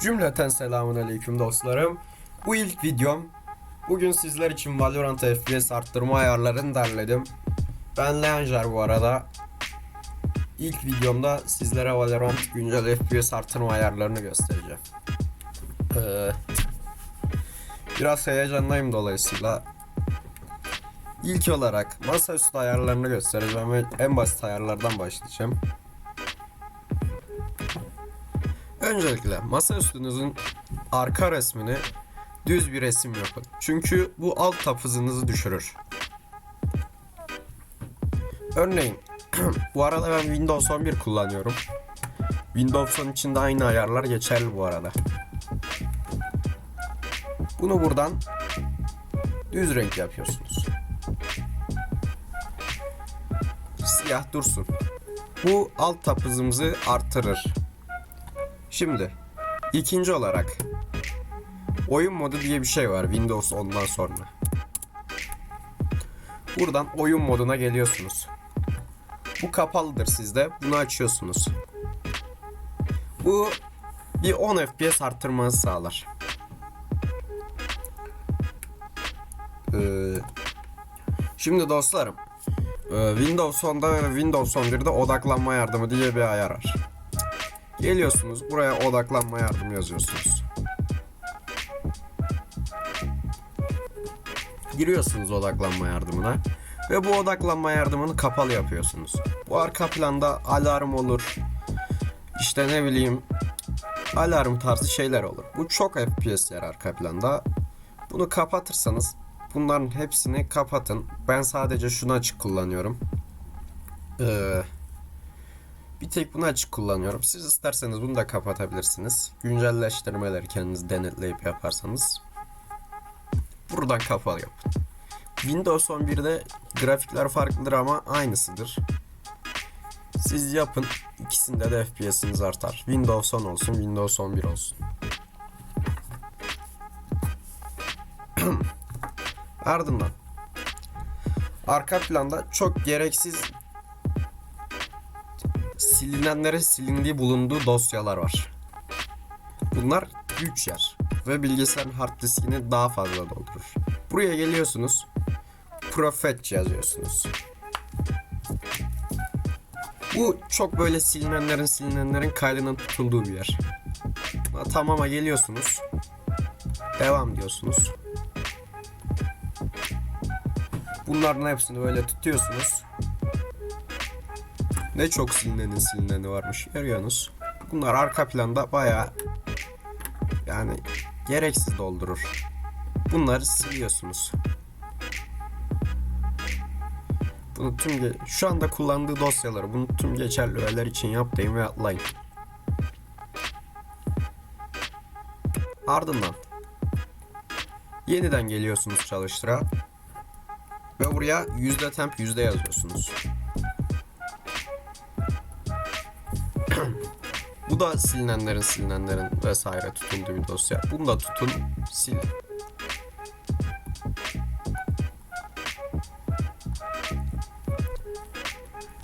Cümleten selamun aleyküm dostlarım. Bu ilk videom. Bugün sizler için Valorant FPS arttırma ayarlarını derledim. Ben Leanjar bu arada. İlk videomda sizlere Valorant güncel FPS arttırma ayarlarını göstereceğim. Ee, biraz heyecanlıyım dolayısıyla. İlk olarak masaüstü ayarlarını göstereceğim ve en basit ayarlardan başlayacağım. Öncelikle masaüstünüzün arka resmini düz bir resim yapın. Çünkü bu alt tap hızınızı düşürür. Örneğin bu arada ben Windows 11 kullanıyorum. Windows 10 için de aynı ayarlar geçerli bu arada. Bunu buradan düz renk yapıyorsunuz. Siyah dursun. Bu alt tap hızımızı artırır. Şimdi ikinci olarak oyun modu diye bir şey var Windows 10'dan sonra. Buradan oyun moduna geliyorsunuz. Bu kapalıdır sizde. Bunu açıyorsunuz. Bu bir 10 FPS arttırmanızı sağlar. Ee, şimdi dostlarım e, Windows 10'da ve Windows 11'de odaklanma yardımı diye bir ayar var. Geliyorsunuz buraya odaklanma yardımı yazıyorsunuz. Giriyorsunuz odaklanma yardımına ve bu odaklanma yardımını kapalı yapıyorsunuz. Bu arka planda alarm olur. İşte ne bileyim alarm tarzı şeyler olur. Bu çok FPS yer arka planda. Bunu kapatırsanız bunların hepsini kapatın. Ben sadece şunu açık kullanıyorum. Ee, bir tek bunu açık kullanıyorum. Siz isterseniz bunu da kapatabilirsiniz. Güncelleştirmeleri kendiniz denetleyip yaparsanız. Buradan kapalı yapın. Windows 11'de grafikler farklıdır ama aynısıdır. Siz yapın. İkisinde de FPS'iniz artar. Windows 10 olsun, Windows 11 olsun. Ardından arka planda çok gereksiz silinenlere silindiği bulunduğu dosyalar var. Bunlar güç yer ve bilgisayarın hard diskini daha fazla doldurur. Buraya geliyorsunuz. Profet yazıyorsunuz. Bu çok böyle silinenlerin silinenlerin kaydının tutulduğu bir yer. Tamama geliyorsunuz. Devam diyorsunuz. Bunların hepsini böyle tutuyorsunuz. Ne çok silinenin silineni varmış görüyorsunuz. Bunlar arka planda baya yani gereksiz doldurur. Bunları siliyorsunuz. Bunu tüm şu anda kullandığı dosyaları bunu tüm geçerli öğeler için yaptayım ve atlayın. Ardından yeniden geliyorsunuz çalıştıra ve buraya yüzde temp yüzde yazıyorsunuz. Bu da silinenlerin silinenlerin vesaire tutulduğu bir dosya. Bunu da tutun, silin.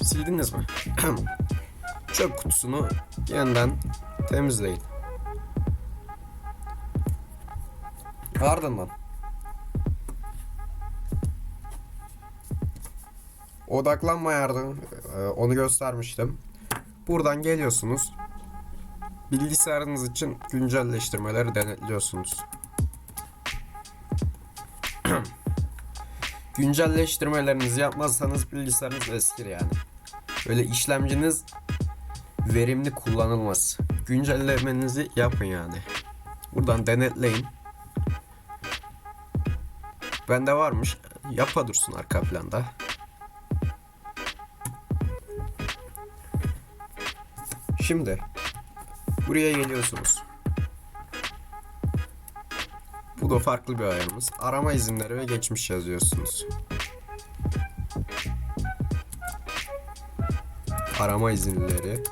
Sildiniz mi? Çöp kutusunu yeniden temizleyin. Ardından odaklanma yardımı e, onu göstermiştim. Buradan geliyorsunuz. Bilgisayarınız için güncelleştirmeleri denetliyorsunuz. Güncelleştirmelerinizi yapmazsanız bilgisayarınız eskir yani. Böyle işlemciniz verimli kullanılmaz. Güncellemenizi yapın yani. Buradan denetleyin. Bende varmış. Yapa dursun arka planda. Şimdi buraya geliyorsunuz. Bu da farklı bir ayarımız. Arama izinleri ve geçmiş yazıyorsunuz. Arama izinleri.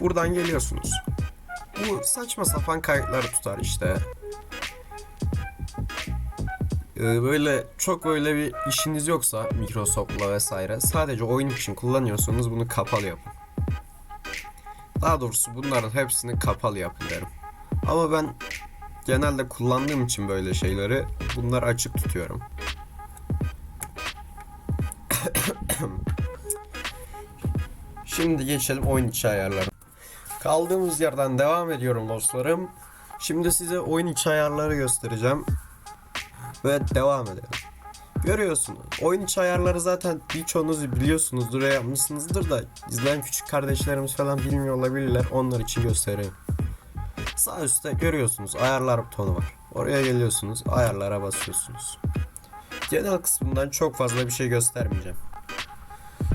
Buradan geliyorsunuz. Bu saçma sapan kayıtları tutar işte. Ee, böyle çok öyle bir işiniz yoksa Microsoft'la vesaire sadece oyun için kullanıyorsanız bunu kapalı yapın. Daha doğrusu bunların hepsini kapalı yapın derim. Ama ben genelde kullandığım için böyle şeyleri bunları açık tutuyorum. Şimdi geçelim oyun içi ayarları. Kaldığımız yerden devam ediyorum dostlarım. Şimdi size oyun içi ayarları göstereceğim. Ve devam edelim. Görüyorsunuz. Oyun içi ayarları zaten birçoğunuz biliyorsunuzdur ve yapmışsınızdır da izleyen küçük kardeşlerimiz falan bilmiyor olabilirler. Onlar için göstereyim. Sağ üstte görüyorsunuz ayarlar butonu var. Oraya geliyorsunuz ayarlara basıyorsunuz. Genel kısmından çok fazla bir şey göstermeyeceğim.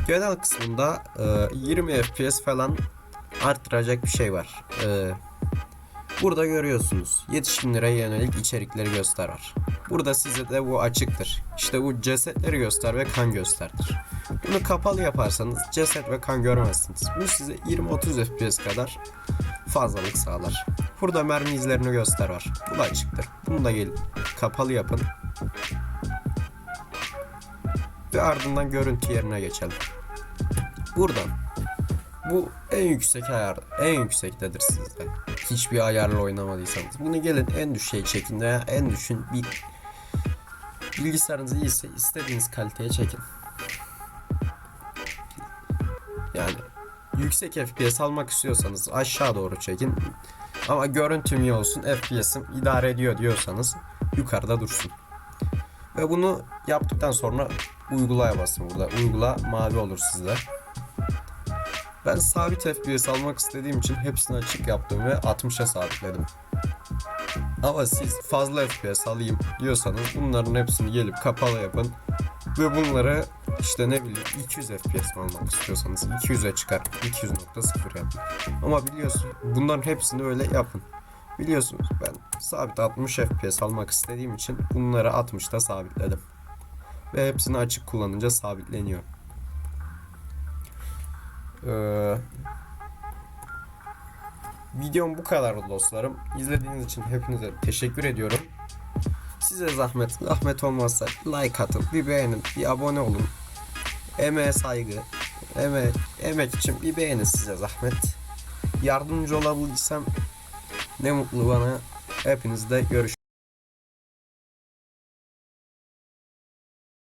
Genel kısmında e, 20 FPS falan arttıracak bir şey var. E, burada görüyorsunuz yetişkinlere yönelik içerikleri göster. Burada size de bu açıktır. İşte bu cesetleri göster ve kan gösterdir. Bunu kapalı yaparsanız ceset ve kan görmezsiniz. Bu size 20-30 FPS kadar fazlalık sağlar. Burada mermi izlerini göster var. Bu da açıktır. Bunu da gel kapalı yapın. Ve ardından görüntü yerine geçelim. Buradan bu en yüksek ayar, en yüksektedir sizde. Hiçbir ayarla oynamadıysanız. Bunu gelin en düşüğe çekin veya en düşün bir bilgisayarınız iyiyse istediğiniz kaliteye çekin. Yani yüksek FPS almak istiyorsanız aşağı doğru çekin. Ama görüntüm iyi olsun, FPS'im idare ediyor diyorsanız yukarıda dursun. Ve bunu yaptıktan sonra uygulaya basın burada. Uygula mavi olur sizde. Ben sabit FPS almak istediğim için hepsini açık yaptım ve 60'a sabitledim. Ama siz fazla FPS alayım diyorsanız bunların hepsini gelip kapalı yapın. Ve bunları işte ne bileyim 200 FPS almak istiyorsanız 200'e çıkar 200.0 yapın. Ama biliyorsun bunların hepsini öyle yapın. Biliyorsunuz ben sabit 60 FPS almak istediğim için bunları 60'ta sabitledim. Ve hepsini açık kullanınca sabitleniyor. Ee, videom bu kadar dostlarım. İzlediğiniz için hepinize teşekkür ediyorum. Size zahmet, zahmet olmazsa like atın, bir beğenin, bir abone olun. Emeğe saygı, emek, emek için bir beğenin size zahmet. Yardımcı olabilsem ne mutlu bana. Hepinizle görüşürüz.